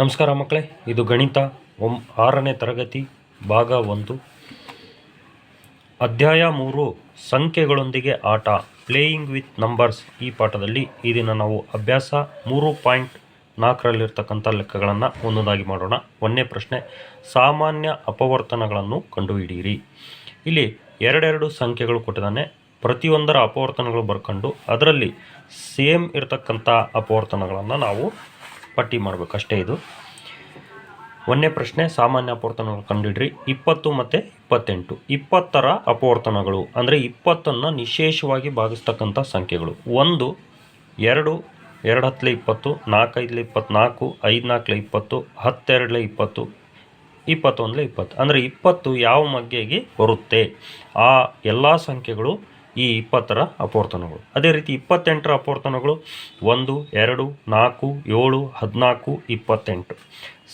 ನಮಸ್ಕಾರ ಮಕ್ಕಳೇ, ಇದು ಗಣಿತ ಒಂ ಆರನೇ ತರಗತಿ, ಭಾಗ ಒಂದು. ಅಧ್ಯಾಯ ಮೂರು, ಸಂಖ್ಯೆಗಳೊಂದಿಗೆ ಆಟ ಪ್ಲೇಯಿಂಗ್ ವಿತ್ ನಂಬರ್ಸ್ ಈ ಪಾಠದಲ್ಲಿ ಈ ದಿನ ನಾವು ಅಭ್ಯಾಸ ಮೂರು ಪಾಯಿಂಟ್ ನಾಲ್ಕರಲ್ಲಿರ್ತಕ್ಕಂಥ ಲೆಕ್ಕಗಳನ್ನು ಒಂದೊಂದಾಗಿ ಮಾಡೋಣ. ಒಂದನೇ ಪ್ರಶ್ನೆ, ಸಾಮಾನ್ಯ ಅಪವರ್ತನಗಳನ್ನು ಕಂಡುಹಿಡಿಯಿರಿ. ಇಲ್ಲಿ ಎರಡೆರಡು ಸಂಖ್ಯೆಗಳು ಕೊಟ್ಟಿದ್ದಾನೆ. ಪ್ರತಿಯೊಂದರ ಅಪವರ್ತನಗಳು ಬರ್ಕೊಂಡು, ಅದರಲ್ಲಿ ಸೇಮ್ ಇರತಕ್ಕಂಥ ಅಪವರ್ತನಗಳನ್ನು ನಾವು ಪಟ್ಟಿ ಮಾಡಬೇಕು, ಅಷ್ಟೇ ಇದು. ಒಂದೇ ಪ್ರಶ್ನೆ, ಸಾಮಾನ್ಯ ಅಪವರ್ತನಗಳು ಕಂಡುಹಿಡ್ರಿ. ಇಪ್ಪತ್ತು ಮತ್ತು ಇಪ್ಪತ್ತೆಂಟು. ಇಪ್ಪತ್ತರ ಅಪವರ್ತನಗಳು, ಅಂದರೆ ಇಪ್ಪತ್ತನ್ನು ನಿಶೇಷವಾಗಿ ಭಾಗಿಸ್ತಕ್ಕಂಥ ಸಂಖ್ಯೆಗಳು. ಒಂದು, ಎರಡು ಎರಡು ಹತ್ತಲೆ ಇಪ್ಪತ್ತು, ನಾಲ್ಕೈದಲೆ ಇಪ್ಪತ್ತ್ನಾಲ್ಕು ಐದು ನಾಲ್ಕಲೆ ಇಪ್ಪತ್ತು, ಹತ್ತೆರಡಲೆ ಇಪ್ಪತ್ತು, ಇಪ್ಪತ್ತೊಂದಲೆ ಇಪ್ಪತ್ತು. ಅಂದರೆ ಇಪ್ಪತ್ತು ಯಾವ ಮಗ್ಗೆಗೆ ಬರುತ್ತೆ? ಆ ಎಲ್ಲ ಸಂಖ್ಯೆಗಳು ಈ ಇಪ್ಪತ್ತರ ಅಪವರ್ತನಗಳು. ಅದೇ ರೀತಿ ಇಪ್ಪತ್ತೆಂಟರ ಅಪವರ್ತನಗಳು ಒಂದು, ಎರಡು, ನಾಲ್ಕು, ಏಳು, ಹದಿನಾಲ್ಕು, ಇಪ್ಪತ್ತೆಂಟು.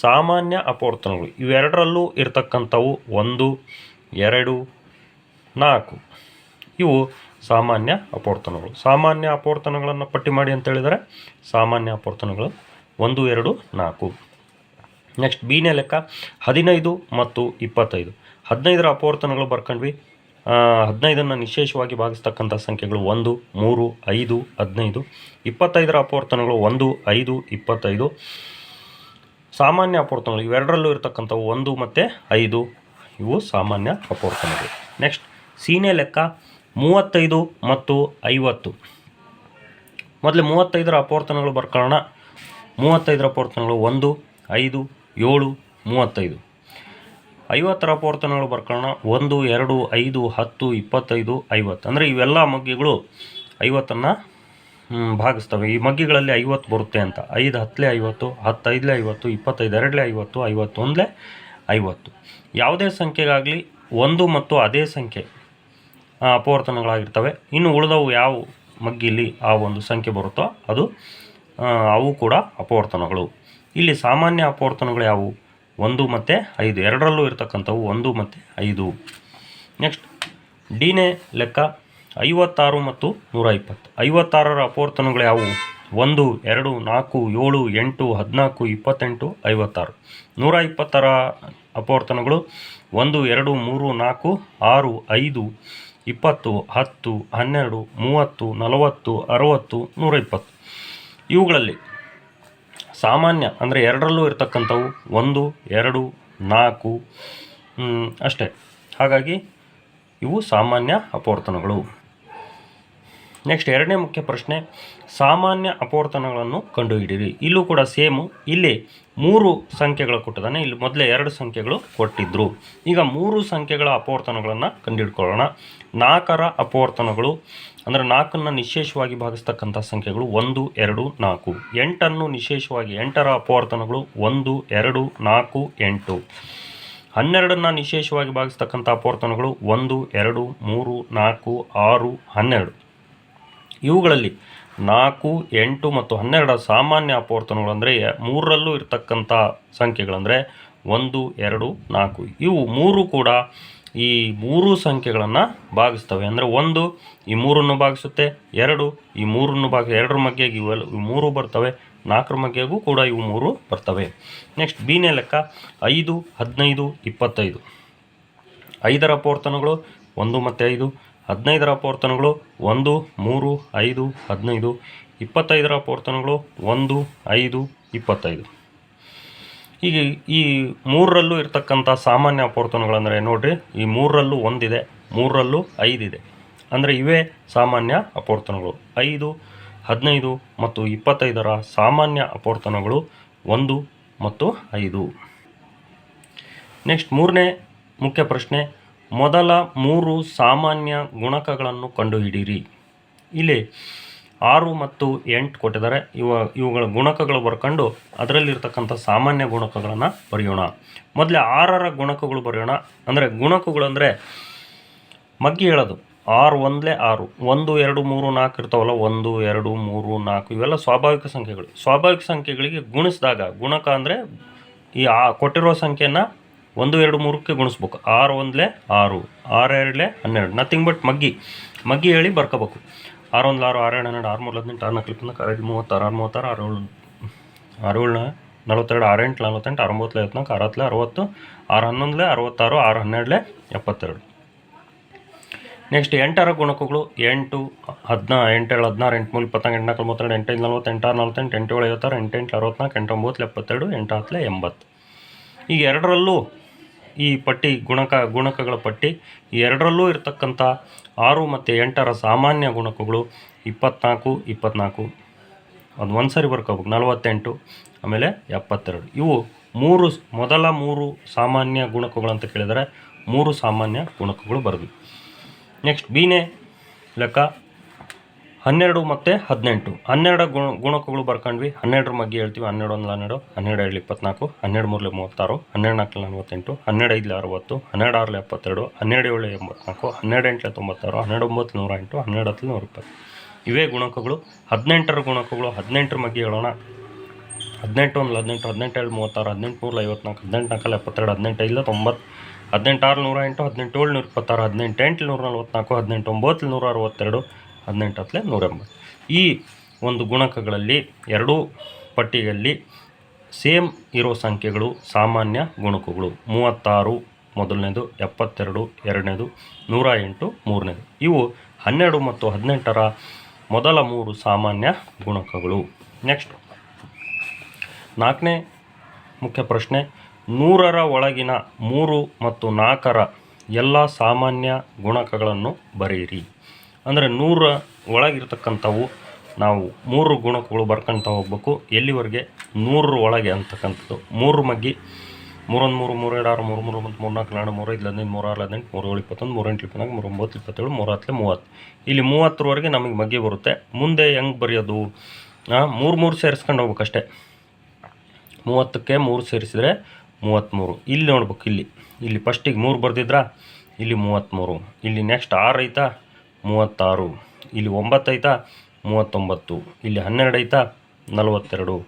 ಸಾಮಾನ್ಯ ಅಪವರ್ತನಗಳು. ಇವೆರಡರಲ್ಲೂ ಇರತಕ್ಕಂಥವು ಒಂದು, ಎರಡು, ನಾಲ್ಕು. ಇವು ಸಾಮಾನ್ಯ ಅಪವರ್ತನಗಳು. ಸಾಮಾನ್ಯ ಅಪವರ್ತನಗಳನ್ನು ಪಟ್ಟಿ ಮಾಡಿ ಅಂತ ಹೇಳಿದರೆ ಸಾಮಾನ್ಯ ಅಪವರ್ತನಗಳು ಒಂದು, ಎರಡು, ನಾಲ್ಕು. ನೆಕ್ಸ್ಟ್ ಬಿನೇ ಲೆಕ್ಕ ಹದಿನೈದು ಮತ್ತು ಇಪ್ಪತ್ತೈದು. ಹದಿನೈದರ ಅಪವರ್ತನಗಳು ಬರ್ಕೊಂಡ್ವಿ. ಹದಿನೈದನ್ನು ನಿಶೇಷವಾಗಿ ಭಾಗಿಸ್ತಕ್ಕಂಥ ಸಂಖ್ಯೆಗಳು ಒಂದು, ಮೂರು, ಐದು, ಹದಿನೈದು, ಇಪ್ಪತ್ತೈದರ ಅಪವರ್ತನಗಳು ಒಂದು, ಐದು, ಇಪ್ಪತ್ತೈದು. ಸಾಮಾನ್ಯ ಅಪವರ್ತನಗಳು ಇವೆರಡರಲ್ಲೂ ಇರತಕ್ಕಂಥವು ಒಂದು ಮತ್ತು ಐದು. ಇವು ಸಾಮಾನ್ಯ ಅಪವರ್ತನಗಳು. ನೆಕ್ಸ್ಟ್ ಸೀನೆ ಲೆಕ್ಕ ಮೂವತ್ತೈದು ಮತ್ತು ಐವತ್ತು. ಮೊದಲು ಮೂವತ್ತೈದರ ಅಪವರ್ತನಗಳು ಬರ್ಕೊಳ್ಳೋಣ. ಮೂವತ್ತೈದರ ಅಪವರ್ತನಗಳು ಒಂದು, ಐದು, ಏಳು, ಮೂವತ್ತೈದು. ಐವತ್ತರ ಅಪವರ್ತನಗಳು ಬರ್ಕೊಳ್ಳೋಣ. ಒಂದು, ಎರಡು, ಐದು, ಹತ್ತು, ಇಪ್ಪತ್ತೈದು, ಐವತ್ತು. ಅಂದರೆ ಇವೆಲ್ಲ ಮಗ್ಗಿಗಳು ಐವತ್ತನ್ನು ಭಾಗಿಸ್ತವೆ. ಈ ಮಗ್ಗಿಗಳಲ್ಲಿ ಐವತ್ತು ಬರುತ್ತೆ ಅಂತ. ಐದು, ಹತ್ತಲೇ ಐವತ್ತು, ಹತ್ತೈದಲೇ ಐವತ್ತು, ಇಪ್ಪತ್ತೈದು, ಎರಡಲೇ ಐವತ್ತು, ಐವತ್ತೊಂದಲೇ ಐವತ್ತು. ಯಾವುದೇ ಸಂಖ್ಯೆಗಾಗಲಿ ಒಂದು ಮತ್ತು ಅದೇ ಸಂಖ್ಯೆ ಅಪವರ್ತನಗಳಾಗಿರ್ತವೆ ಇನ್ನು ಉಳಿದವು ಯಾವ ಮಗ್ಗಿಲಿ ಆ ಒಂದು ಸಂಖ್ಯೆ ಬರುತ್ತೋ ಅದು ಅವು ಕೂಡ ಅಪವರ್ತನಗಳು ಇಲ್ಲಿ ಸಾಮಾನ್ಯ ಅಪವರ್ತನಗಳು ಯಾವುವು? ಒಂದು ಮತ್ತು ಐದು. ಎರಡರಲ್ಲೂ ಇರತಕ್ಕಂಥವು ಒಂದು ಮತ್ತು ಐದು. ನೆಕ್ಸ್ಟ್ ಡಿನೇ ಲೆಕ್ಕ ಐವತ್ತಾರು ಮತ್ತು ನೂರ ಇಪ್ಪತ್ತು ಐವತ್ತಾರರ ಅಪವರ್ತನಗಳು ಯಾವುವು? ಒಂದು, ಎರಡು, ನಾಲ್ಕು, ಏಳು, ಎಂಟು, ಹದಿನಾಲ್ಕು, ಇಪ್ಪತ್ತೆಂಟು, ಐವತ್ತಾರು. ನೂರ ಇಪ್ಪತ್ತರ ಅಪವರ್ತನಗಳು ಒಂದು, ಎರಡು, ಮೂರು, ನಾಲ್ಕು, ಆರು, ಐದು, ಇಪ್ಪತ್ತು, ಹತ್ತು, ಹನ್ನೆರಡು, ಮೂವತ್ತು, ನಲವತ್ತು, ಅರವತ್ತು ನೂರ ಇಪ್ಪತ್ತು ಇವುಗಳಲ್ಲಿ ಸಾಮಾನ್ಯ ಅಂದರೆ ಎರಡರಲ್ಲೂ ಇರತಕ್ಕಂಥವು ಒಂದು ಎರಡು ನಾಲ್ಕು ಅಷ್ಟೇ. ಹಾಗಾಗಿ ಇವು ಸಾಮಾನ್ಯ ಅಪವರ್ತನಗಳು. ನೆಕ್ಸ್ಟ್ ಎರಡನೇ ಮುಖ್ಯ ಪ್ರಶ್ನೆ, ಸಾಮಾನ್ಯ ಅಪವರ್ತನಗಳನ್ನು ಕಂಡುಹಿಡಿಯಿರಿ. ಇಲ್ಲೂ ಕೂಡ ಸೇಮು ಇಲ್ಲಿ ಮೂರು ಸಂಖ್ಯೆಗಳು ಕೊಟ್ಟಿದ್ದಾನೆ ಇಲ್ಲಿ ಮೊದಲೇ ಎರಡು ಸಂಖ್ಯೆಗಳು ಕೊಟ್ಟಿದ್ದರು ಈಗ ಮೂರು ಸಂಖ್ಯೆಗಳ ಅಪವರ್ತನಗಳನ್ನು ಕಂಡುಹಿಡ್ಕೊಳ್ಳೋಣ. ನಾಲ್ಕರ ಅಪವರ್ತನಗಳು, ಅಂದರೆ ನಾಲ್ಕನ್ನು ನಿಶೇಷವಾಗಿ ಭಾಗಿಸ್ತಕ್ಕಂಥ ಸಂಖ್ಯೆಗಳು ಒಂದು, ಎರಡು, ನಾಲ್ಕು. ಎಂಟನ್ನು ನಿಶೇಷವಾಗಿ, ಎಂಟರ ಅಪವರ್ತನಗಳು ಒಂದು, ಎರಡು, ನಾಲ್ಕು, ಎಂಟು. ಹನ್ನೆರಡನ್ನು ನಿಶೇಷವಾಗಿ ಭಾಗಿಸ್ತಕ್ಕಂಥ ಅಪವರ್ತನಗಳು ಒಂದು, ಎರಡು, ಮೂರು, ನಾಲ್ಕು, ಆರು, ಹನ್ನೆರಡು. ಇವುಗಳಲ್ಲಿ ನಾಲ್ಕು, ಎಂಟು ಮತ್ತು ಹನ್ನೆರಡರ ಸಾಮಾನ್ಯ ಅಪವರ್ತನಗಳು ಅಂದರೆ ಮೂರರಲ್ಲೂ ಇರತಕ್ಕಂಥ ಸಂಖ್ಯೆಗಳಂದರೆ ಒಂದು, ಎರಡು, ನಾಲ್ಕು. ಇವು ಮೂರು ಕೂಡ ಈ ಮೂರು ಸಂಖ್ಯೆಗಳನ್ನು ಭಾಗಿಸ್ತವೆ. ಅಂದರೆ ಒಂದು ಈ ಮೂರನ್ನು ಭಾಗಿಸುತ್ತೆ, ಎರಡು ಈ ಮೂರನ್ನು ಭಾಗ, ಎರಡರ ಮಗ್ಗೆಗೆ ಇವೆಲ್ಲ ಇವು ಮೂರು ಬರ್ತವೆ, ನಾಲ್ಕರ ಮಗ್ಗೆಗೂ ಕೂಡ ಇವು ಮೂರು ಬರ್ತವೆ. ನೆಕ್ಸ್ಟ್ ಬಿನೇ ಲೆಕ್ಕ, ಐದು, ಹದಿನೈದು, ಇಪ್ಪತ್ತೈದು. ಐದರ ಅಪವರ್ತನಗಳು ಒಂದು ಮತ್ತು ಐದು ಹದಿನೈದರ ಅಪವರ್ತನಗಳು ಒಂದು, ಮೂರು, ಐದು, ಹದಿನೈದು, ಇಪ್ಪತ್ತೈದರ ಅಪವರ್ತನಗಳು ಒಂದು, ಐದು, ಇಪ್ಪತ್ತೈದು. ಈಗ ಈ ಮೂರರಲ್ಲೂ ಇರತಕ್ಕಂಥ ಸಾಮಾನ್ಯ ಅಪೋರ್ತನಗಳಂದರೆ ನೋಡಿರಿ, ಈ ಮೂರರಲ್ಲೂ ಒಂದಿದೆ, ಮೂರರಲ್ಲೂ ಐದಿದೆ. ಅಂದರೆ ಇವೇ ಸಾಮಾನ್ಯ ಅಪೋರ್ತನಗಳು ಐದು, ಹದಿನೈದು ಮತ್ತು ಇಪ್ಪತ್ತೈದರ ಸಾಮಾನ್ಯ ಅಪೋರ್ತನಗಳು ಒಂದು ಮತ್ತು ಐದು. ನೆಕ್ಸ್ಟ್ ಮೂರನೇ ಮುಖ್ಯ ಪ್ರಶ್ನೆ ಮೊದಲ ಮೂರು ಸಾಮಾನ್ಯ ಗುಣಕಗಳನ್ನು ಕಂಡುಹಿಡಿಯಿರಿ. ಇಲ್ಲಿ ಆರು ಮತ್ತು ಎಂಟು ಕೊಟ್ಟಿದ್ದಾರೆ. ಇವ, ಇವುಗಳ ಗುಣಕಗಳು ಬರ್ಕೊಂಡು ಅದರಲ್ಲಿರ್ತಕ್ಕಂಥ ಸಾಮಾನ್ಯ ಗುಣಕಗಳನ್ನು ಬರೆಯೋಣ. ಮೊದಲೇ ಆರರ ಗುಣಕಗಳು ಬರೆಯೋಣ. ಅಂದರೆ ಗುಣಕಗಳು ಅಂದರೆ ಮಗ್ಗಿ ಹೇಳೋದು. ಆರು ಒಂದಲೇ ಆರು. ಒಂದು, ಎರಡು, ಮೂರು, ನಾಲ್ಕು ಇರ್ತಾವಲ್ಲ, ಒಂದು, ಎರಡು, ಮೂರು, ನಾಲ್ಕು, ಇವೆಲ್ಲ ಸ್ವಾಭಾವಿಕ ಸಂಖ್ಯೆಗಳು. ಸ್ವಾಭಾವಿಕ ಸಂಖ್ಯೆಗಳಿಗೆ ಗುಣಿಸಿದಾಗ ಗುಣಕ ಅಂದರೆ ಈ ಆ ಕೊಟ್ಟಿರೋ ಸಂಖ್ಯೆನ ಒಂದು, ಎರಡು, ಮೂರಕ್ಕೆ ಗುಣಿಸ್ಬೇಕು. ಆರು ಒಂದಲೇ ಆರು ಆರು ಎರಡಲೇ ಹನ್ನೆರಡು. ನಥಿಂಗ್ ಬಟ್ ಮಗ್ಗಿ. ಮಗ್ಗಿ ಹೇಳಿ ಬರ್ಕೋಬೇಕು. ಆರು ಒಂದು ಆರು ಆರು ಎರಡು ಹನ್ನೆರಡು, ಆರು ಮೂರು ಹದಿನೆಂಟು, ಆರು ನಾಲ್ಕು ಐದು, ಮೂವತ್ತಾರು, ಆರು ಮೂವತ್ತಾರು, ಆರು ಏಳು ಆರು ಏಳು ನಲವತ್ತೆರಡು, ಆರು ಎಂಟು, ನಲವತ್ತೆಂಟು ಒಂಬತ್ತು ಐವತ್ನಾಲ್ಕು, ಆರು ಹತ್ತಲೆ, ಅರವತ್ತು, ಆರು ಹನ್ನೊಂದಲೇ, ಅರವತ್ತಾರು, ಆರು ಹನ್ನೆರಡಲೆ, ಎಪ್ಪತ್ತೆರಡು. ನೆಕ್ಸ್ಟ್ ಎಂಟರ ಗುಣಕಗಳು ಎಂಟು, ಹದಿನಾ ಎಂಟೇಳು ಹದಿನಾರು, ಎಂಟು ಮೂರು ಇಪ್ಪತ್ತಾರು ಎಂಟು ಮೂವತ್ತೆರಡು ಎಂಟೈದು ನಲವತ್ತೆಂಟು, ಆರು ನಲವತ್ತೆಂಟು, ಎಂಟು ಏಳು, ಐವತ್ತಾರು ಎಂಟೆಂಟು ಎಂಟು, ಅರವತ್ನಾಲ್ಕು, ಎಂಟು ಒಂಬತ್ತು, ಎಪ್ಪತ್ತೆರಡು, ಎಂಟು ಹತ್ತಲೆ, ಎಂಬತ್ತು. ಈಗ ಎರಡರಲ್ಲೂ ಈ ಪಟ್ಟಿ ಗುಣಕ, ಗುಣಕಗಳ ಪಟ್ಟಿ ಎರಡರಲ್ಲೂ ಇರತಕ್ಕಂಥ ಆರು ಮತ್ತು ಎಂಟರ ಸಾಮಾನ್ಯ ಗುಣಕಗಳು ಇಪ್ಪತ್ನಾಲ್ಕು ಇಪ್ಪತ್ನಾಲ್ಕು. ಅದು ಒಂದು ಸರಿ ಬರ್ಕೋಬೇಕು ನಲವತ್ತೆಂಟು, ಆಮೇಲೆ ಎಪ್ಪತ್ತೆರಡು. ಇವು ಮೂರು ಮೊದಲ ಮೂರು ಸಾಮಾನ್ಯ ಗುಣಕಗಳು ಅಂತ ಕೇಳಿದರೆ ಮೂರು ಸಾಮಾನ್ಯ ಗುಣಕಗಳು ಬರೆದ್ವಿ. ನೆಕ್ಸ್ಟ್ ಬಿನೇ ಲೆಕ್ಕ ಹನ್ನೆರಡು ಮತ್ತು ಹದಿನೆಂಟು. ಹನ್ನೆರಡು ಗುಣ, ಗುಣಕಗಳು ಬರ್ಕೊಂಡ್ವಿ. ಹನ್ನೆರಡರ ಬಗ್ಗೆ ಹೇಳ್ತೀವಿ. ಹನ್ನೆರಡು ಒಂದು ಹನ್ನೆರಡು ಹನ್ನೆರಡು ಎರಡು ಇಪ್ಪತ್ನಾಲ್ಕು, ಹನ್ನೆರಡು ಮೂರಲೆ ಮೂವತ್ತಾರು, ಹನ್ನೆರಡು ನಾಲ್ಕಲೆ ನಲವತ್ತೆಂಟು, ಹನ್ನೆರಡು ಐದಲೆ ಅರವತ್ತು, ಹನ್ನೆರಡು ಆರಲೆ ಎಪ್ಪತ್ತೆರಡು, ಹನ್ನೆರಡು ಏಳು ಎಂಬತ್ನಾಲ್ಕು, ಹನ್ನೆರಡು ಎಂಟಲೆ ತೊಂಬತ್ತಾರು, ಹನ್ನೆರಡು ಒಂಬತ್ತು ನೂರ ಎಂಟು, ಹನ್ನೆರಡು ಹತ್ತಲೆ ನೂರ ಇಪ್ಪತ್ತು. ಇವೇ ಗುಣಕಗಳು. ಹದಿನೆಂಟರ ಗುಣಕಗಳು ಹದಿನೆಂಟರ ಬಗ್ಗೆ ಹೇಳೋಣ. ಹದಿನೆಂಟು ಒಂದು ಹದಿನೆಂಟು ಹದಿನೆಂಟು ಮೂವತ್ತಾರು, ಹದಿನೆಂಟು ಮೂರಲ ಐವತ್ನಾಲ್ಕು, ಹದಿನೆಂಟು ನಾಲ್ಕಲ್ಲಿ ಎಪ್ಪತ್ತೆರಡು, ಹದಿನೆಂಟು ಐದು ತೊಂಬತ್ತು, ಹದಿನೆಂಟು ಆರು ನೂರ ಎಂಟು, ಹದಿನೆಂಟು ಏಳು ನೂರ ಇಪ್ಪತ್ತಾರು, ಹದಿನೆಂಟು ಎಂಟು ನೂರ ನಲ್ವತ್ನಾಲ್ಕು, ಹದಿನೆಂಟು ಒಂಬತ್ತು ನೂರ ಅರವತ್ತೆರಡು ಹದಿನೆಂಟು ಹತ್ತಲೆ ನೂರ ಎಂಬತ್ತು ಈ ಒಂದು ಗುಣಕಗಳಲ್ಲಿ ಎರಡೂ ಪಟ್ಟಿಯಲ್ಲಿ ಸೇಮ್ ಇರೋ ಸಂಖ್ಯೆಗಳು ಸಾಮಾನ್ಯ ಗುಣಕಗಳು. ಮೂವತ್ತಾರು ಮೊದಲನೇದು, ಎಪ್ಪತ್ತೆರಡು ಎರಡನೇದು, ನೂರ ಎಂಟು ಮೂರನೇದು. ಇವು ಹನ್ನೆರಡು ಮತ್ತು ಹದಿನೆಂಟರ ಮೊದಲ ಮೂರು ಸಾಮಾನ್ಯ ಗುಣಕಗಳು. ನೆಕ್ಸ್ಟ್, ನಾಲ್ಕನೇ ಮುಖ್ಯ ಪ್ರಶ್ನೆ, ನೂರರ ಒಳಗಿನ ಮೂರು ಮತ್ತು ನಾಲ್ಕರ ಎಲ್ಲ ಸಾಮಾನ್ಯ ಗುಣಕಗಳನ್ನು ಬರೆಯಿರಿ. ಅಂದರೆ ನೂರ ಒಳಗಿರ್ತಕ್ಕಂಥವು, ನಾವು ಮೂರು ಗುಣಕಗಳು ಬರ್ಕೊಂತ ಹೋಗ್ಬೇಕು. ಎಲ್ಲಿವರೆಗೆ? ನೂರರ ಒಳಗೆ ಅಂತಕ್ಕಂಥದ್ದು. ಮೂರು ಮಗ್ಗಿ, ಮೂರೊಂದು ಮೂರು ಮೂರು ಎರಡು ಆರು, ಮೂರು ಮೂರು ಮತ್ತು ಮೂರು ನಾಲ್ಕು ನಾಡು ಮೂರು ಐದು, ಹದಿನೈದು, ಮೂರು ಆರು, ಹದಿನೆಂಟು, ಮೂರು ಏಳು, ಇಪ್ಪತ್ತೊಂದು, ಮೂರು ಎಂಟು, ಇಪ್ಪತ್ನಾಲ್ಕು, ಮೂರು ಒಂಬತ್ತು, ಇಪ್ಪತ್ತೇಳು, ಮೂರು ಹತ್ತಲೆ ಮೂವತ್ತು. ಇಲ್ಲಿ ಮೂವತ್ತರವರೆಗೆ ನಮಗೆ ಮಗ್ಗಿ ಬರುತ್ತೆ. ಮುಂದೆ ಹೆಂಗೆ ಬರೆಯೋದು? ಮೂರು ಮೂರು ಸೇರಿಸ್ಕೊಂಡು ಹೋಗ್ಬೇಕಷ್ಟೇ. ಮೂವತ್ತಕ್ಕೆ ಮೂರು ಸೇರಿಸಿದರೆ ಮೂವತ್ತ್ಮೂರು ಇಲ್ಲಿ ನೋಡ್ಬೇಕು, ಇಲ್ಲಿ. ಇಲ್ಲಿ ಫಸ್ಟಿಗೆ ಮೂರು ಬರ್ದಿದ್ರಾ? ಇಲ್ಲಿ ಮೂವತ್ತ್ಮೂರು ಇಲ್ಲಿ ನೆಕ್ಸ್ಟ್ ಆರು ಐತಾ? ಮೂವತ್ತಾರು. ಇಲ್ಲಿ ಒಂಬತ್ತು ಐತಾ? ಮೂವತ್ತೊಂಬತ್ತು. ಇಲ್ಲಿ ಹನ್ನೆರಡು ಐತಾ? ನಲವತ್ತೆರಡು.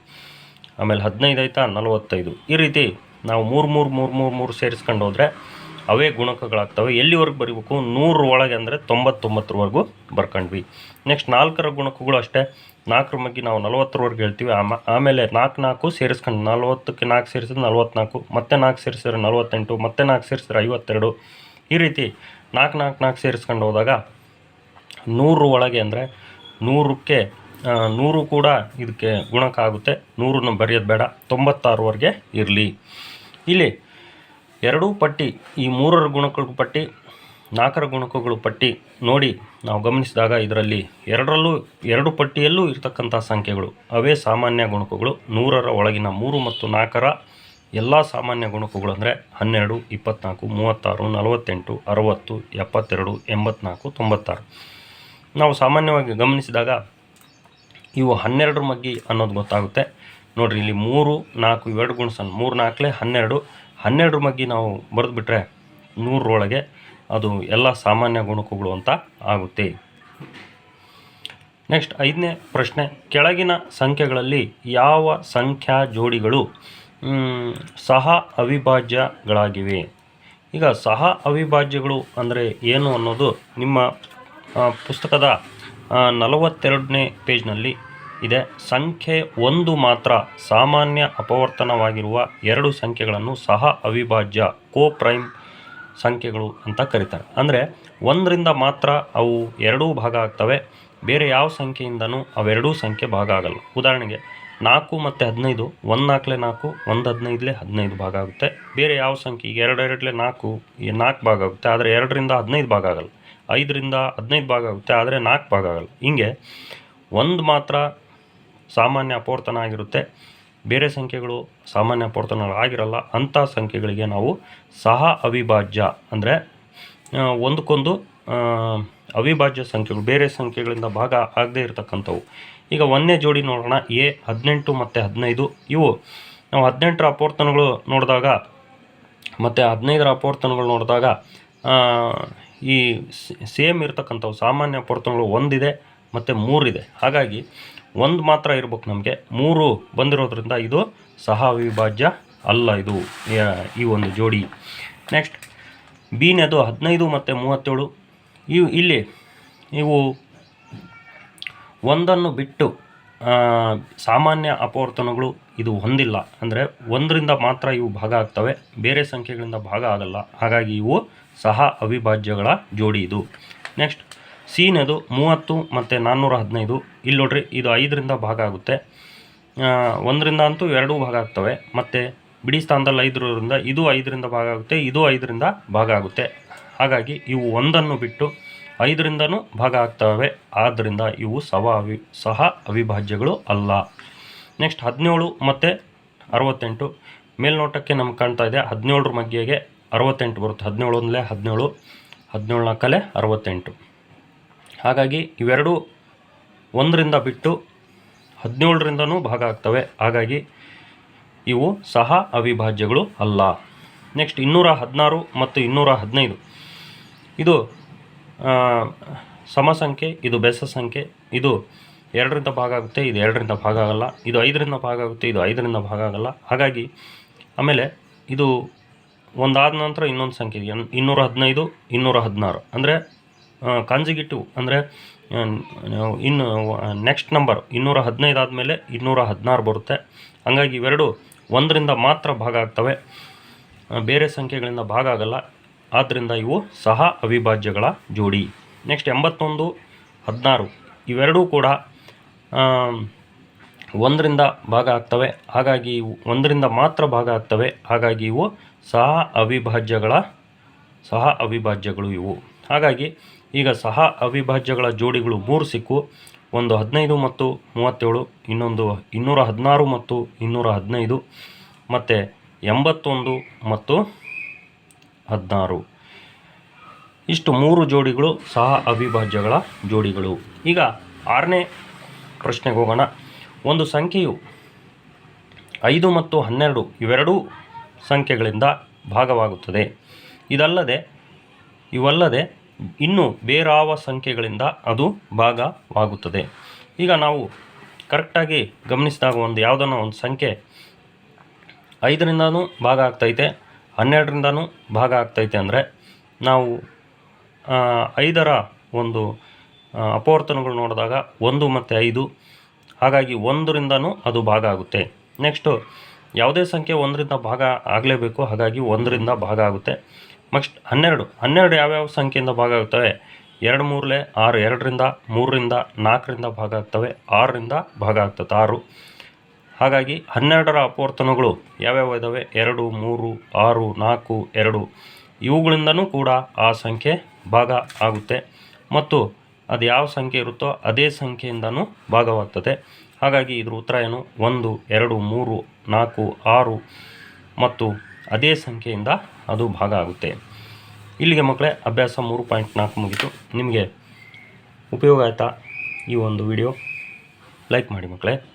ಆಮೇಲೆ ಹದಿನೈದು ಐತಾ? ನಲವತ್ತೈದು. ಈ ರೀತಿ ನಾವು ಮೂರು ಮೂರು ಮೂರು ಮೂರು ಮೂರು ಸೇರಿಸ್ಕೊಂಡು ಹೋದರೆ ಅವೇ ಗುಣಕಗಳಾಗ್ತವೆ. ಎಲ್ಲಿವರೆಗೆ ಬರೀಬೇಕು? ನೂರ ಒಳಗೆ ಅಂದರೆ ತೊಂಬತ್ತೊಂಬತ್ತರವರೆಗೂ ಬರ್ಕೊಂಡ್ವಿ. ನೆಕ್ಸ್ಟ್ ನಾಲ್ಕರ ಗುಣಕಗಳು ಅಷ್ಟೇ. ನಾಲ್ಕರ ಬಗ್ಗೆ ನಾವು ನಲವತ್ತರವರೆಗೆ ಹೇಳ್ತೀವಿ. ಆಮ, ಆಮೇಲೆ ನಾಲ್ಕು ನಾಲ್ಕು ಸೇರಿಸ್ಕೊಂಡು ನಲ್ವತ್ತಕ್ಕೆ ನಾಲ್ಕು ಸೇರಿಸಿದ್ರೆ ನಲ್ವತ್ನಾಲ್ಕು, ಮತ್ತೆ ನಾಲ್ಕು ಸೇರಿಸಿದ್ರೆ ನಲ್ವತ್ತೆಂಟು, ಮತ್ತೆ ನಾಲ್ಕು ಸೇರಿಸಿದ್ರೆ ಐವತ್ತೆರಡು. ಈ ರೀತಿ ನಾಲ್ಕು ನಾಲ್ಕು ನಾಲ್ಕು ಸೇರಿಸ್ಕೊಂಡು ಹೋದಾಗ ನೂರು ಒಳಗೆ ಅಂದರೆ ನೂರಕ್ಕೆ ನೂರು ಕೂಡ ಇದಕ್ಕೆ ಗುಣಕ ಆಗುತ್ತೆ ನೂರನ್ನು ಬರೆಯೋದು ಬೇಡ, ತೊಂಬತ್ತಾರುವರೆಗೆ ಇರಲಿ. ಇಲ್ಲಿ ಎರಡೂ ಪಟ್ಟಿ, ಈ ಮೂರರ ಗುಣಕಗಳ ಪಟ್ಟಿ, ನಾಲ್ಕರ ಗುಣಕಗಳು ಪಟ್ಟಿ ನೋಡಿ ನಾವು ಗಮನಿಸಿದಾಗ ಇದರಲ್ಲಿ ಎರಡರಲ್ಲೂ, ಎರಡು ಪಟ್ಟಿಯಲ್ಲೂ ಇರತಕ್ಕಂಥ ಸಂಖ್ಯೆಗಳು. ಅವೇ ಸಾಮಾನ್ಯ ಗುಣಕಗಳು. ನೂರರ ಒಳಗಿನ ಮೂರು ಮತ್ತು ನಾಲ್ಕರ ಎಲ್ಲ ಸಾಮಾನ್ಯ ಗುಣಕಗಳು ಅಂದರೆ ಹನ್ನೆರಡು ಇಪ್ಪತ್ತ್ನಾಲ್ಕು ಮೂವತ್ತಾರು, ನಲವತ್ತೆಂಟು, ಅರವತ್ತು, ಎಪ್ಪತ್ತೆರಡು, ಎಂಬತ್ನಾಲ್ಕು, ತೊಂಬತ್ತಾರು. ನಾವು ಸಾಮಾನ್ಯವಾಗಿ ಗಮನಿಸಿದಾಗ ಇವು ಹನ್ನೆರಡರ ಮಗ್ಗಿ ಅನ್ನೋದು ಗೊತ್ತಾಗುತ್ತೆ. ನೋಡಿರಿ, ಇಲ್ಲಿ ಮೂರು, ನಾಲ್ಕು, ಇವೆರಡು ಗುಣಸನ್ ಮೂರು, ನಾಲ್ಕಲೆ ಹನ್ನೆರಡು. ಹನ್ನೆರಡರ ಮಗ್ಗಿ ನಾವು ಬರೆದುಬಿಟ್ರೆ ನೂರರೊಳಗೆ ಅದು ಎಲ್ಲ ಸಾಮಾನ್ಯ ಗುಣಕಗಳು ಅಂತ ಆಗುತ್ತೆ. ನೆಕ್ಸ್ಟ್, ಐದನೇ ಪ್ರಶ್ನೆ. ಕೆಳಗಿನ ಸಂಖ್ಯೆಗಳಲ್ಲಿ ಯಾವ ಸಂಖ್ಯಾ ಜೋಡಿಗಳು ಸಹ ಅವಿಭಾಜ್ಯಗಳಾಗಿವೆ? ಈಗ ಸಹ ಅವಿಭಾಜ್ಯಗಳು ಅಂದರೆ ಏನು ಅನ್ನೋದು ನಿಮ್ಮ ಪುಸ್ತಕದ ನಲವತ್ತೆರಡನೇ ಪೇಜ್ನಲ್ಲಿ ಇದೆ. ಸಂಖ್ಯೆ ಒಂದು ಮಾತ್ರ ಸಾಮಾನ್ಯ ಅಪವರ್ತನವಾಗಿರುವ ಎರಡು ಸಂಖ್ಯೆಗಳನ್ನು ಸಹ ಅವಿಭಾಜ್ಯ ಕೋ ಪ್ರೈಮ್ ಸಂಖ್ಯೆಗಳು ಅಂತ ಕರೀತಾರೆ. ಅಂದರೆ ಒಂದರಿಂದ ಮಾತ್ರ ಅವು ಎರಡೂ ಭಾಗ ಆಗ್ತವೆ. ಬೇರೆ ಯಾವ ಸಂಖ್ಯೆಯಿಂದನೂ ಅವೆರಡೂ ಸಂಖ್ಯೆ ಭಾಗ ಆಗಲ್ಲ. ಉದಾಹರಣೆಗೆ ನಾಲ್ಕು ಮತ್ತು ಹದಿನೈದು, ಒಂದು ನಾಲ್ಕಲೇ ನಾಲ್ಕು, ಒಂದು ಹದಿನೈದಲೇ ಹದಿನೈದು ಭಾಗ ಆಗುತ್ತೆ. ಬೇರೆ ಯಾವ ಸಂಖ್ಯೆ, ಈಗ ಎರಡು ಎರಡಲೆ ನಾಲ್ಕು ನಾಲ್ಕು ಭಾಗ ಆಗುತ್ತೆ. ಆದರೆ ಎರಡರಿಂದ ಹದಿನೈದು ಭಾಗ ಆಗಲ್ಲ. ಐದರಿಂದ ಹದಿನೈದು ಭಾಗ ಆಗುತ್ತೆ, ಆದರೆ ನಾಲ್ಕು ಭಾಗ ಆಗಲ್ಲ. ಹೀಗೆ ಒಂದು ಮಾತ್ರ ಸಾಮಾನ್ಯ ಅಪವರ್ತನ ಆಗಿರುತ್ತೆ. ಬೇರೆ ಸಂಖ್ಯೆಗಳು ಸಾಮಾನ್ಯ ಅಪವರ್ತನಗಳು ಆಗಿರಲ್ಲ ಅಂಥ ಸಂಖ್ಯೆಗಳಿಗೆ ನಾವು ಸಹ ಅವಿಭಾಜ್ಯ ಅಂದರೆ ಒಂದಕ್ಕೊಂದು ಅವಿಭಾಜ್ಯ ಸಂಖ್ಯೆಗಳು, ಬೇರೆ ಸಂಖ್ಯೆಗಳಿಂದ ಭಾಗ ಆಗದೇ ಇರತಕ್ಕಂಥವು. ಈಗ ಒಂದನೇ ಜೋಡಿ ನೋಡೋಣ, ಎ ಹದಿನೆಂಟು ಮತ್ತು ಹದಿನೈದು, ಇವು ನಾವು ಹದಿನೆಂಟರ ಅಪವರ್ತನಗಳು ನೋಡಿದಾಗ, ಮತ್ತು ಹದಿನೈದರ ಅಪವರ್ತನಗಳು ನೋಡಿದಾಗ ಈ ಸೇಮ್ ಇರತಕ್ಕಂಥವು ಸಾಮಾನ್ಯ ಪೊರ್ತನಗಳು ಒಂದಿದೆ ಮತ್ತು ಮೂರಿದೆ. ಹಾಗಾಗಿ ಒಂದು ಮಾತ್ರ ಇರ್ಬೇಕು ನಮಗೆ. ಮೂರು ಬಂದಿರೋದ್ರಿಂದ ಇದು ಸಹ ಅವಿಭಾಜ್ಯ ಅಲ್ಲ ಇದು ಈ ಒಂದು ಜೋಡಿ. ನೆಕ್ಸ್ಟ್ ಬೀನದು ಹದಿನೈದು ಮತ್ತು ಮೂವತ್ತೇಳು. ಇವು ಇಲ್ಲಿ ನೀವು ಒಂದನ್ನು ಬಿಟ್ಟು ಸಾಮಾನ್ಯ ಅಪವರ್ತನಗಳು ಇದು ಹೊಂದಿಲ್ಲ. ಅಂದರೆ ಒಂದರಿಂದ ಮಾತ್ರ ಇವು ಭಾಗ ಆಗ್ತವೆ. ಬೇರೆ ಸಂಖ್ಯೆಗಳಿಂದ ಭಾಗ ಆಗಲ್ಲ. ಹಾಗಾಗಿ ಇವು ಸಹ ಅವಿಭಾಜ್ಯಗಳ ಜೋಡಿ ಇದು. ನೆಕ್ಸ್ಟ್ ಸೀನದು ಮೂವತ್ತು ಮತ್ತು ನಾನ್ನೂರ ಹದಿನೈದು. ಇಲ್ಲಿ ನೋಡ್ರಿ, ಇದು ಐದರಿಂದ ಭಾಗ ಆಗುತ್ತೆ. ಒಂದರಿಂದ ಅಂತೂ ಎರಡೂ ಭಾಗ ಆಗ್ತವೆ. ಮತ್ತು ಬಿಡಿ ಸ್ಥಾನದಲ್ಲಿ ಐದರಿಂದ ಇದು ಐದರಿಂದ ಭಾಗ ಆಗುತ್ತೆ, ಇದು ಐದರಿಂದ ಭಾಗ ಆಗುತ್ತೆ. ಹಾಗಾಗಿ ಇವು ಒಂದನ್ನು ಬಿಟ್ಟು ಐದರಿಂದನೂ ಭಾಗ ಆಗ್ತವೆ. ಆದ್ದರಿಂದ ಇವು ಸವ ಅವಿ, ಸಹ ಅವಿಭಾಜ್ಯಗಳು ಅಲ್ಲ. ನೆಕ್ಸ್ಟ್ ಹದಿನೇಳು ಮತ್ತು ಅರವತ್ತೆಂಟು. ಮೇಲ್ನೋಟಕ್ಕೆ ನಮ್ಗೆ ಕಾಣ್ತಾ ಇದೆ ಹದಿನೇಳರ ಮಧ್ಯೆಗೆ ಅರವತ್ತೆಂಟು ಬರುತ್ತೆ. ಹದಿನೇಳು ಒಂದಲೇ ಹದಿನೇಳು ಹದಿನೇಳು ನಾಲ್ಕಲೆ ಅರವತ್ತೆಂಟು. ಹಾಗಾಗಿ ಇವೆರಡೂ ಒಂದರಿಂದ ಬಿಟ್ಟು ಹದಿನೇಳರಿಂದನೂ ಭಾಗ ಆಗ್ತವೆ. ಹಾಗಾಗಿ ಇವು ಸಹ ಅವಿಭಾಜ್ಯಗಳು ಅಲ್ಲ. ನೆಕ್ಸ್ಟ್ ಇನ್ನೂರ ಹದಿನಾರು ಮತ್ತು ಇನ್ನೂರ ಹದಿನೈದು. ಇದು ಸಮ ಸಂಖ್ಯೆ ಇದು ಬೆಸ ಸಂಖ್ಯೆ ಇದು ಎರಡರಿಂದ ಭಾಗ ಆಗುತ್ತೆ, ಇದು ಎರಡರಿಂದ ಭಾಗ ಆಗಲ್ಲ, ಇದು ಐದರಿಂದ ಭಾಗ ಆಗುತ್ತೆ, ಇದು ಐದರಿಂದ ಭಾಗ ಆಗಲ್ಲ. ಹಾಗಾಗಿ, ಆಮೇಲೆ ಇದು ಒಂದಾದ ನಂತರ ಇನ್ನೊಂದು ಸಂಖ್ಯೆ ಇದೆ ಇನ್ನೂರ ಹದಿನೈದು, ಇನ್ನೂರ ಹದಿನಾರು. ಅಂದರೆ ಕಾಂಜಿಗಿಟಿವ್ ಅಂದರೆ ಇನ್ನು ನೆಕ್ಸ್ಟ್ ನಂಬರ್ ಇನ್ನೂರ ಹದಿನೈದು ಆದಮೇಲೆ ಇನ್ನೂರ ಹದಿನಾರು ಬರುತ್ತೆ. ಹಂಗಾಗಿ ಇವೆರಡು ಒಂದರಿಂದ ಮಾತ್ರ ಭಾಗ ಆಗ್ತವೆ. ಬೇರೆ ಸಂಖ್ಯೆಗಳಿಂದ ಭಾಗ ಆಗಲ್ಲ. ಆದ್ದರಿಂದ ಇವು ಸಹ ಅವಿಭಾಜ್ಯಗಳ ಜೋಡಿ. ನೆಕ್ಸ್ಟ್ ಎಂಬತ್ತೊಂದು, ಹದಿನಾರು, ಇವೆರಡೂ ಕೂಡ ಒಂದರಿಂದ ಭಾಗ ಆಗ್ತವೆ. ಹಾಗಾಗಿ ಇವು ಒಂದರಿಂದ ಮಾತ್ರ ಭಾಗ ಆಗ್ತವೆ. ಹಾಗಾಗಿ ಇವು ಸಹ ಅವಿಭಾಜ್ಯಗಳ, ಸಹ ಅವಿಭಾಜ್ಯಗಳು ಇವು. ಹಾಗಾಗಿ ಈಗ ಸಹ ಅವಿಭಾಜ್ಯಗಳ ಜೋಡಿಗಳು ಮೂರು ಸಿಕ್ಕು. ಒಂದು ಹದಿನೈದು ಮತ್ತು ಮೂವತ್ತೇಳು, ಇನ್ನೊಂದು ಇನ್ನೂರ ಹದಿನಾರು ಮತ್ತು ಇನ್ನೂರ ಹದಿನೈದು. ಮತ್ತು ಎಂಬತ್ತೊಂದು ಮತ್ತು ಹದಿನಾರು. ಇಷ್ಟು ಮೂರು ಜೋಡಿಗಳು ಸಹ ಅವಿಭಾಜ್ಯಗಳ ಜೋಡಿಗಳು. ಈಗ ಆರನೇ ಪ್ರಶ್ನೆಗೆ ಹೋಗೋಣ. ಒಂದು ಸಂಖ್ಯೆಯು ಐದು ಮತ್ತು ಹನ್ನೆರಡು ಇವೆರಡೂ ಸಂಖ್ಯೆಗಳಿಂದ ಭಾಗವಾಗುತ್ತದೆ. ಇದಲ್ಲದೆ, ಇವಲ್ಲದೆ ಇನ್ನು ಬೇರಾವ ಸಂಖ್ಯೆಗಳಿಂದ ಅದು ಭಾಗವಾಗುತ್ತದೆ. ಈಗ ನಾವು ಕರೆಕ್ಟಾಗಿ ಗಮನಿಸಿದಾಗ ಒಂದು ಯಾವುದನ್ನ ಒಂದು ಸಂಖ್ಯೆ ಐದರಿಂದನೂ ಭಾಗ ಆಗ್ತೈತೆ. ಹನ್ನೆರಡರಿಂದನೂ ಭಾಗ ಆಗ್ತೈತೆ ಅಂದರೆ ನಾವು ಐದರ ಒಂದು ಅಪವರ್ತನಗಳು ನೋಡಿದಾಗ ಒಂದು ಮತ್ತು ಐದು, ಹಾಗಾಗಿ ಒಂದರಿಂದನೂ ಅದು ಭಾಗ ಆಗುತ್ತೆ. ನೆಕ್ಸ್ಟು, ಯಾವುದೇ ಸಂಖ್ಯೆ ಒಂದರಿಂದ ಭಾಗ ಆಗಲೇಬೇಕು, ಹಾಗಾಗಿ ಒಂದರಿಂದ ಭಾಗ ಆಗುತ್ತೆ. ನೆಕ್ಸ್ಟ್, ಹನ್ನೆರಡು ಹನ್ನೆರಡು ಯಾವ್ಯಾವ ಸಂಖ್ಯೆಯಿಂದ ಭಾಗ ಆಗ್ತವೆ? ಎರಡು ಮೂರಲೆ ಆರು, ಎರಡರಿಂದ ಮೂರರಿಂದ ನಾಲ್ಕರಿಂದ ಭಾಗ ಆಗ್ತವೆ, ಆರರಿಂದ ಭಾಗ ಆಗ್ತದೆ, ಆರು. ಹಾಗಾಗಿ ಹನ್ನೆರಡರ ಅಪವರ್ತನಗಳು ಯಾವ್ಯಾವ ಇದ್ದಾವೆ ಎರಡು, ಮೂರು, ಆರು, ನಾಲ್ಕು, ಎರಡು. ಇವುಗಳಿಂದನೂ ಕೂಡ ಆ ಸಂಖ್ಯೆ ಭಾಗ ಆಗುತ್ತೆ. ಮತ್ತು ಅದು ಯಾವ ಸಂಖ್ಯೆ ಇರುತ್ತೋ ಅದೇ ಸಂಖ್ಯೆಯಿಂದನೂ ಭಾಗವಾಗ್ತದೆ. ಹಾಗಾಗಿ ಇದ್ರ ಉತ್ತರ ಏನು? ಒಂದು, ಎರಡು, ಮೂರು, ನಾಲ್ಕು, ಆರು. ಮತ್ತು ಅದೇ ಸಂಖ್ಯೆಯಿಂದ ಅದು ಭಾಗ ಆಗುತ್ತೆ. ಇಲ್ಲಿಗೆ ಮಕ್ಕಳೇ, ಅಭ್ಯಾಸ ಮೂರು ಪಾಯಿಂಟ್ ನಾಲ್ಕು ಮುಗಿತು. ನಿಮಗೆ ಉಪಯೋಗ ಆಯಿತಾ ಈ ಒಂದು ವಿಡಿಯೋ? ಲೈಕ್ ಮಾಡಿ ಮಕ್ಕಳೇ.